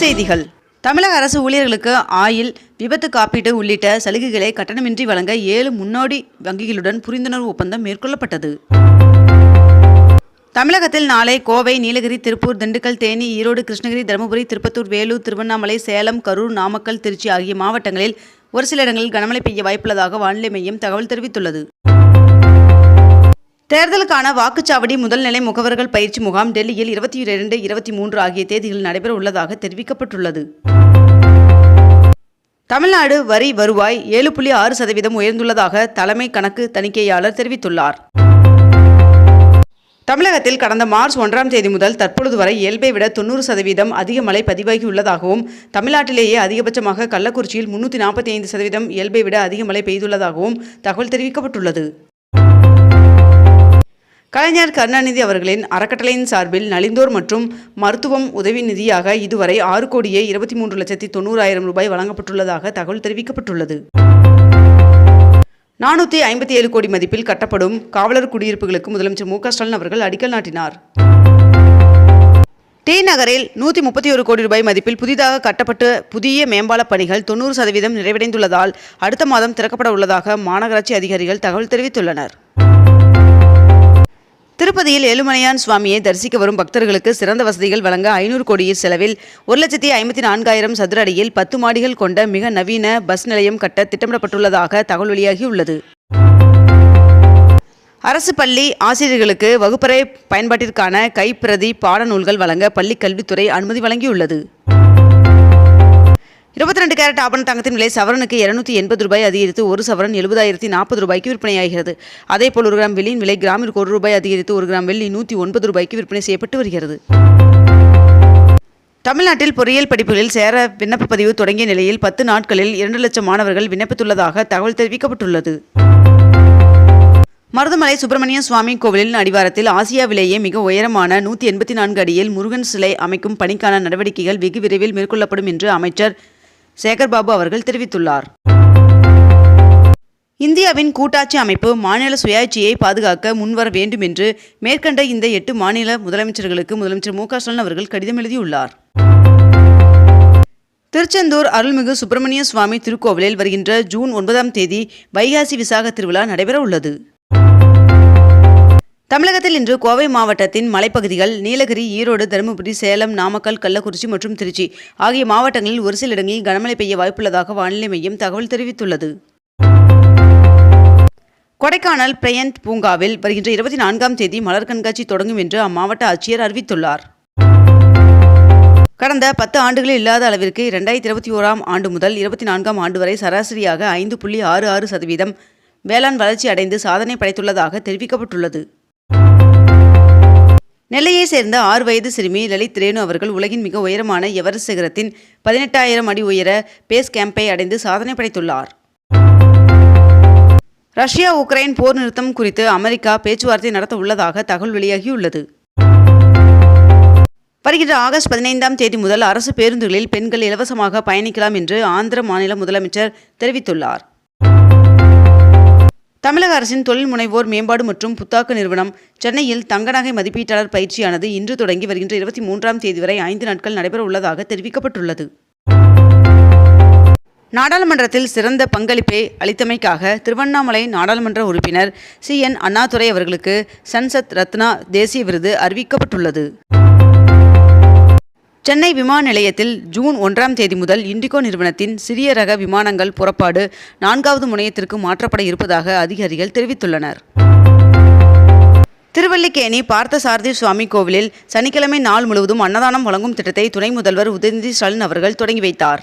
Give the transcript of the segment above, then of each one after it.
செய்திகள். தமிழக அரசு ஊழியர்களுக்கு ஆயில் விபத்து காப்பீடு உள்ளிட்ட சலுகைகளை கட்டணமின்றி வழங்க ஏழு முன்னோடி வங்கிகளுடன் புரிந்துணர்வு ஒப்பந்தம் மேற்கொள்ளப்பட்டது. தமிழகத்தில் நாளை கோவை நீலகிரி திருப்பூர் திண்டுக்கல் தேனி ஈரோடு கிருஷ்ணகிரி தருமபுரி திருப்பத்தூர் வேலூர் திருவண்ணாமலை சேலம் கரூர் நாமக்கல் திருச்சி ஆகிய மாவட்டங்களில் ஒரு சில இடங்களில் கனமழை பெய்ய வாய்ப்புள்ளதாக வானிலை மையம் தகவல் தெரிவித்துள்ளது. தேர்தலுக்கான வாக்குச்சாவடி முதல்நிலை முகவர்கள் பயிற்சி முகாம் டெல்லியில் இருபத்தி இரண்டு இருபத்தி மூன்று ஆகிய தேதிகளில் நடைபெற உள்ளதாக தெரிவிக்கப்பட்டுள்ளது. தமிழ்நாடு வரி வருவாய் ஏழு புள்ளி ஆறு சதவீதம் உயர்ந்துள்ளதாக தலைமை கணக்கு தணிக்கையாளர் தெரிவித்துள்ளார். தமிழகத்தில் கடந்த மார்ச் ஒன்றாம் தேதி முதல் தற்பொழுது வரை இயல்பை விட தொண்ணூறு சதவீதம் அதிக மழை பதிவாகியுள்ளதாகவும் தமிழ்நாட்டிலேயே அதிகபட்சமாக கள்ளக்குறிச்சியில் முன்னூற்றி நாற்பத்தி ஐந்து சதவீதம் இயல்பை விட அதிக மழை பெய்துள்ளதாகவும் தகவல் தெரிவிக்கப்பட்டுள்ளது. கலைஞர் கருணாநிதி அவர்களின் அறக்கட்டளையின் சார்பில் நலிந்தோர் மற்றும் மருத்துவம் உதவி நிதியாக இதுவரை ஆறு கோடியே இருபத்தி மூன்று லட்சத்தி தொண்ணூறாயிரம் ரூபாய் வழங்கப்பட்டுள்ளதாக தகவல் தெரிவிக்கப்பட்டுள்ளது. நானூற்றி ஐம்பத்தி ஏழு கோடி மதிப்பில் கட்டப்படும் காவலர் குடியிருப்புகளுக்கு முதலமைச்சர் மு க ஸ்டாலின் அவர்கள் அடிக்கல் நாட்டினார். டி நகரில் நூற்றி முப்பத்தி ஒரு கோடி ரூபாய் மதிப்பில் புதிதாக கட்டப்பட்டு புதிய மேம்பாலப் பணிகள் தொண்ணூறு சதவீதம் நிறைவடைந்துள்ளதால் அடுத்த மாதம் திறக்கப்பட உள்ளதாக மாநகராட்சி அதிகாரிகள் தகவல் தெரிவித்துள்ளனர். திருப்பதியில் ஏழுமலையான் சுவாமியை தரிசிக்க வரும் பக்தர்களுக்கு சிறந்த வசதிகள் வழங்க ஐநூறு கோடியில் செலவில் ஒரு லட்சத்தி ஐம்பத்தி நான்காயிரம் சதுர அடியில் பத்து மாடிகள் கொண்ட மிக நவீன பஸ் நிலையம் கட்ட திட்டமிடப்பட்டுள்ளதாக தகவல் வெளியாகியுள்ளது. அரசு பள்ளி ஆசிரியர்களுக்கு வகுப்பறை பயன்பாட்டிற்கான கைப்பிரதி பாடநூல்கள் வழங்க பள்ளிக் கல்வித்துறை அனுமதி வழங்கியுள்ளது. இருபத்தி ரெண்டு கேரட் ஆபண தங்கத்தின் விலை சவரனுக்கு இருநூத்தி எண்பது ரூபாய் அதிகரித்து ஒரு சவரன் எழுபதாயிரத்தி நாற்பது ரூபாய்க்கு விற்பனையாகிறது அதேபோல் ஒரு கிராம் வெள்ளியின் விலை கிராமிற்கு ஒரு ரூபாய் அதிகரித்து ஒரு கிராம் வெள்ளி நூற்றி ஒன்பது ரூபாய்க்கு விற்பனை செய்யப்பட்டு வருகிறது. தமிழ்நாட்டில் பொறியியல் படிப்புகளில் சேர விண்ணப்ப பதிவு தொடங்கிய நிலையில் பத்து நாட்களில் இரண்டு லட்சம் மாணவர்கள் விண்ணப்பித்துள்ளதாக தகவல் தெரிவிக்கப்பட்டுள்ளது. மருதமலை சுப்பிரமணிய சுவாமி கோவிலின் அடிவாரத்தில் ஆசியாவிலேயே மிக உயரமான நூற்றி எண்பத்தி நான்கு அடியில் முருகன் சிலை அமைக்கும் பணிக்கான நடவடிக்கைகள் வெகு விரைவில் மேற்கொள்ளப்படும் என்று அமைச்சர் சேகர்பாபு அவர்கள் தெரிவித்துள்ளார். இந்தியாவின் கூட்டாட்சி அமைப்பு மாநில சுயாட்சியை பாதுகாக்க முன்வர வேண்டும் என்று மேற்கண்ட இந்த எட்டு மாநில முதலமைச்சர்களுக்கு முதலமைச்சர் மு க ஸ்டாலின் அவர்கள் கடிதம் எழுதியுள்ளார். திருச்செந்தூர் அருள்மிகு சுப்பிரமணிய சுவாமி திருக்கோவிலில் வருகின்ற ஜூன் ஒன்பதாம் தேதி வைகாசி விசாக திருவிழா நடைபெற உள்ளது தமிழகத்தில் இன்று கோவை மாவட்டத்தின் மலைப்பகுதிகள் நீலகிரி ஈரோடு தருமபுரி சேலம் நாமக்கல் கள்ளக்குறிச்சி மற்றும் திருச்சி ஆகிய மாவட்டங்களில் ஒரு சில இடங்களில் கனமழை பெய்ய வாய்ப்புள்ளதாக வானிலை மையம் தகவல் தெரிவித்துள்ளது. கொடைக்கானல் பிரையண்ட் பூங்காவில் வருகின்ற இருபத்தி நான்காம் தேதி மலர் கண்காட்சி தொடங்கும் என்று அம்மாவட்ட ஆட்சியர் அறிவித்துள்ளார். கடந்த பத்து ஆண்டுகளில் இல்லாத அளவிற்கு இரண்டாயிரத்தி இருபத்தி ஓராம் ஆண்டு முதல் இருபத்தி நான்காம் ஆண்டு வரை சராசரியாக ஐந்து புள்ளி ஆறு ஆறு சதவீதம் வேளாண் வளர்ச்சி அடைந்து சாதனை படைத்துள்ளதாக தெரிவிக்கப்பட்டுள்ளது. நெல்லையை சேர்ந்த ஆறு வயது சிறுமி லலித் ரேணு அவர்கள் உலகின் மிக உயரமான எவரெஸ்ட் சிகரத்தின் பதினெட்டாயிரம் அடி உயர பேஸ் கேம்பை அடைந்து சாதனை படைத்துள்ளார். ரஷ்யா உக்ரைன் போர் நிறுத்தம் குறித்து அமெரிக்கா பேச்சுவார்த்தை நடத்த உள்ளதாக தகவல் வெளியாகியுள்ளது. வருகிற ஆகஸ்ட் பதினைந்தாம் தேதி முதல் அரசு பேருந்துகளில் பெண்கள் இலவசமாக பயணிக்கலாம் என்று ஆந்திர மாநில முதலமைச்சர் தெரிவித்துள்ளார். தமிழக அரசின் தொழில் முனைவோர் மேம்பாடு மற்றும் புத்தாக்க நிறுவனம் சென்னையில் தங்க நகை மதிப்பீட்டாளர் பயிற்சியானது இன்று தொடங்கி வருகின்ற இருபத்தி மூன்றாம் தேதி வரை ஐந்து நாட்கள் நடைபெற உள்ளதாக தெரிவிக்கப்பட்டுள்ளது. நாடாளுமன்றத்தில் சிறந்த பங்களிப்பை அளித்தமைக்காக திருவண்ணாமலை நாடாளுமன்ற உறுப்பினர் சி. என். அண்ணாதுரை அவர்களுக்கு சன்சத் ரத்னா தேசிய விருது அறிவிக்கப்பட்டுள்ளது. சென்னை விமான நிலையத்தில் ஜூன் ஒன்றாம் தேதி முதல் இண்டிகோ நிறுவனத்தின் சிறிய ரக விமானங்கள் புறப்பாடு நான்காவது முனையத்திற்கு மாற்றப்பட இருப்பதாக அதிகாரிகள் தெரிவித்துள்ளனர். திருவல்லிக்கேணி பார்த்தசாரதி சுவாமி கோவிலில் சனிக்கிழமை நாள் முழுவதும் அன்னதானம் வழங்கும் திட்டத்தை துணை முதல்வர் உதயநிதி ஸ்டாலின் அவர்கள் தொடங்கி வைத்தார்.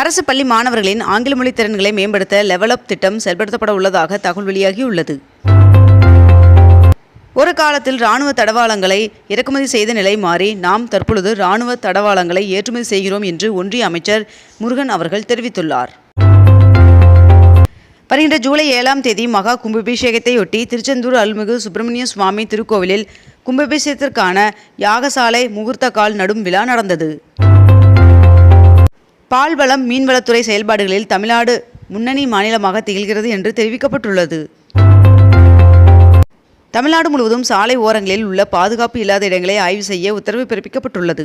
அரசு பள்ளி மாணவர்களின் ஆங்கில மொழி திறன்களை மேம்படுத்த லெவலப் திட்டம் செயல்படுத்தப்பட உள்ளதாக தகவல் வெளியாகியுள்ளது. ஒரு காலத்தில் இராணுவ தடவாளங்களை இறக்குமதி செய்த நிலை மாறி நாம் தற்பொழுது இராணுவ தடவாளங்களை ஏற்றுமதி செய்கிறோம் என்று ஒன்றிய அமைச்சர் முருகன் அவர்கள் தெரிவித்துள்ளார். வருகின்ற ஜூலை ஏழாம் தேதி மகா கும்பாபிஷேகத்தையொட்டி திருச்செந்தூர் அருள்மிகு சுப்பிரமணிய சுவாமி திருக்கோவிலில் கும்பாபிஷேகத்திற்கான யாகசாலை முகூர்த்த கால் நடும் விழா நடந்தது. பால்வளம் மீன்வளத்துறை செயல்பாடுகளில் தமிழ்நாடு முன்னணி மாநிலமாக திகழ்கிறது என்று தெரிவிக்கப்பட்டுள்ளது. தமிழ்நாடு முழுவதும் சாலை ஓரங்களில் உள்ள பாதுகாப்பு இல்லாத இடங்களை ஆய்வு செய்ய உத்தரவு பிறப்பிக்கப்பட்டுள்ளது.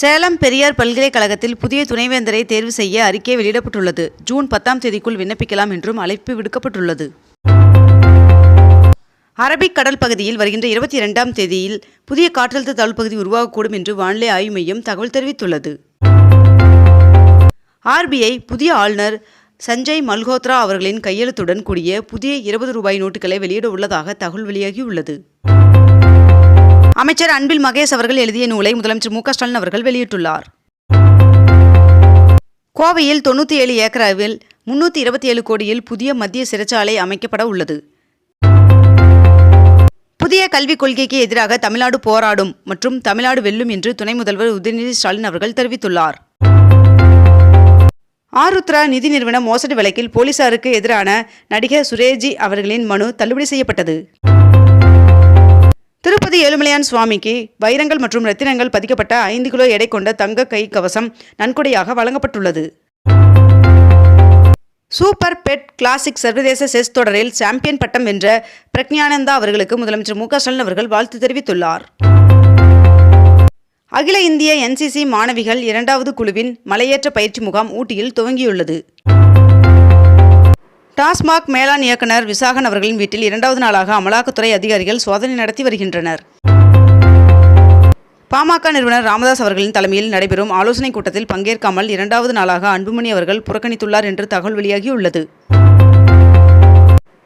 சேலம் பெரியார் பல்கலைக்கழகத்தில் புதிய துணைவேந்தரை தேர்வு செய்ய அறிக்கை வெளியிடப்பட்டுள்ளது. ஜூன் பத்தாம் தேதிக்குள் விண்ணப்பிக்கலாம் என்றும் அழைப்பு விடுக்கப்பட்டுள்ளது. அரபிக் கடல் பகுதியில் வருகின்ற இருபத்தி இரண்டாம் தேதியில் புதிய காற்றழுத்த தாழ்வு பகுதி உருவாகக்கூடும் என்று வானிலை ஆய்வு மையம் தகவல் தெரிவித்துள்ளது. ஆர்பிஐ புதிய ஆளுநர் சஞ்சய் மல்ஹோத்ரா அவர்களின் கையெழுத்துடன் கூடிய புதிய இருபது ரூபாய் நோட்டுகளை வெளியிட உள்ளதாக தகவல் வெளியாகியுள்ளது. அமைச்சர் அன்பில் மகேஷ் அவர்கள் எழுதிய நூலை முதலமைச்சர் மு க ஸ்டாலின் அவர்கள் வெளியிட்டுள்ளார். கோவையில் தொண்ணூற்றி ஏழு ஏக்கராவில் முன்னூற்றி இருபத்தி ஏழு கோடியில் புதிய மத்திய சிறைச்சாலை அமைக்கப்பட உள்ளது. புதிய கல்விக் கொள்கைக்கு எதிராக தமிழ்நாடு போராடும் மற்றும் தமிழ்நாடு வெல்லும் என்று துணை முதல்வர் உதயநிதி ஸ்டாலின் அவர்கள் தெரிவித்துள்ளார். ஆருத்ரா நிதி நிறுவன மோசடி வழக்கில் போலீசாருக்கு எதிரான நடிகர் சுரேஜி அவர்களின் மனு தள்ளுபடி செய்யப்பட்டது. திருப்பதி ஏழுமலையான் சுவாமிக்கு வைரங்கள் மற்றும் ரத்தினங்கள் பதிக்கப்பட்ட ஐந்து கிலோ எடை கொண்ட தங்க கை கவசம் நன்கொடையாக வழங்கப்பட்டுள்ளது. சூப்பர் பெட் கிளாசிக் சர்வதேச செஸ் தொடரில் சாம்பியன் பட்டம் வென்ற பிரக்ஞானந்தா அவர்களுக்கு முதலமைச்சர் மு க ஸ்டாலின் அவர்கள் வாழ்த்து தெரிவித்துள்ளார். அகில இந்திய என்சிசி மாணவிகள் இரண்டாவது குழுவின் மலையேற்ற பயிற்சி முகாம் ஊட்டியில் துவங்கியுள்ளது. டாஸ்மாக் மேலாண் இயக்குநர் விசாகன் அவர்களின் வீட்டில் இரண்டாவது நாளாக அமலாக்கத்துறை அதிகாரிகள் சோதனை நடத்தி வருகின்றனர். பாமக நிறுவனர் ராமதாஸ் அவர்களின் தலைமையில் நடைபெறும் ஆலோசனைக் கூட்டத்தில் பங்கேற்காமல் இரண்டாவது நாளாக அன்புமணி அவர்கள் புறக்கணித்துள்ளார் என்று தகவல் வெளியாகியுள்ளது.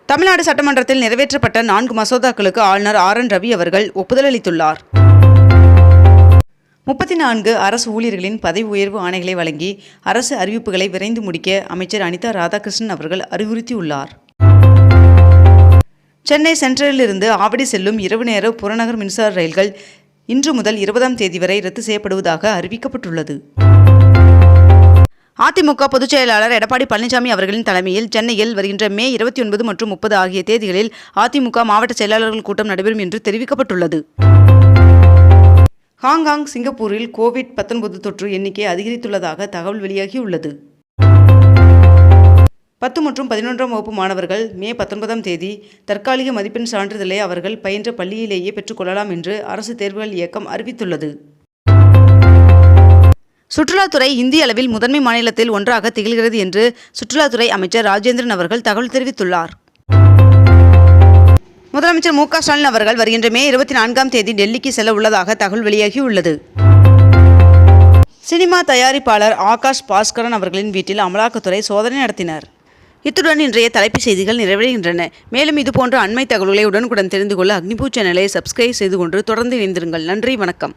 தமிழ்நாடு சட்டமன்றத்தில் நிறைவேற்றப்பட்ட நான்கு மசோதாக்களுக்கு ஆளுநர் ஆர் என் ரவி அவர்கள் ஒப்புதல் அளித்துள்ளார். முப்பத்தி நான்கு அரசு ஊழியர்களின் பதவி உயர்வு ஆணைகளை வழங்கி அரசு அறிவிப்புகளை விரைந்து முடிக்க அமைச்சர் அனிதா ராதாகிருஷ்ணன் அவர்கள் அறிவுறுத்தியுள்ளார். சென்னை சென்ட்ரலிலிருந்து ஆவடி செல்லும் இரவு நேர புறநகர் மின்சார ரயில்கள் இன்று முதல் இருபதாம் தேதி வரை ரத்து செய்யப்படுவதாக அறிவிக்கப்பட்டுள்ளது. அதிமுக பொதுச் செயலாளர் எடப்பாடி பழனிசாமி அவர்களின் தலைமையில் சென்னையில் வருகின்ற மே இருபத்தி ஒன்பது மற்றும் முப்பது ஆகிய தேதிகளில் அதிமுக மாவட்ட செயலாளர்கள் கூட்டம் நடைபெறும் என்று தெரிவிக்கப்பட்டுள்ளது. ஹாங்காங் சிங்கப்பூரில் கோவிட் 19 தொற்று எண்ணிக்கை அதிகரித்துள்ளதாக தகவல் வெளியாகியுள்ளது. பத்து மற்றும் பதினொன்றாம் வகுப்பு மாணவர்கள் மே பத்தொன்பதாம் தேதி தற்காலிக மதிப்பெண் சான்றிதழை அவர்கள் பயின்ற பள்ளியிலேயே பெற்றுக்கொள்ளலாம் என்று அரசு தேர்வுகள் இயக்கம் அறிவித்துள்ளது. சுற்றுலாத்துறை இந்திய அளவில் முதன்மை மாநிலத்தில் ஒன்றாக திகழ்கிறது என்று சுற்றுலாத்துறை அமைச்சர் ராஜேந்திரன் அவர்கள் தகவல் தெரிவித்துள்ளார். முதலமைச்சர் மு க ஸ்டாலின் அவர்கள் வருகின்ற மே இருபத்தி நான்காம் தேதி டெல்லிக்கு செல்ல உள்ளதாக தகவல் வெளியாகியுள்ளது. சினிமா தயாரிப்பாளர் ஆகாஷ் பாஸ்கரன் அவர்களின் வீட்டில் அமலாக்கத்துறை சோதனை நடத்தினர். இத்துடன் இன்றைய தலைப்புச் செய்திகள் நிறைவடைகின்றன. மேலும் இதுபோன்ற அண்மை தகவல்களை உடனுக்குடன் தெரிந்து கொள்ள அக்னிபூ சேனலை சப்ஸ்கிரைப் செய்து கொண்டு தொடர்ந்து இணைந்திருங்கள். நன்றி வணக்கம்.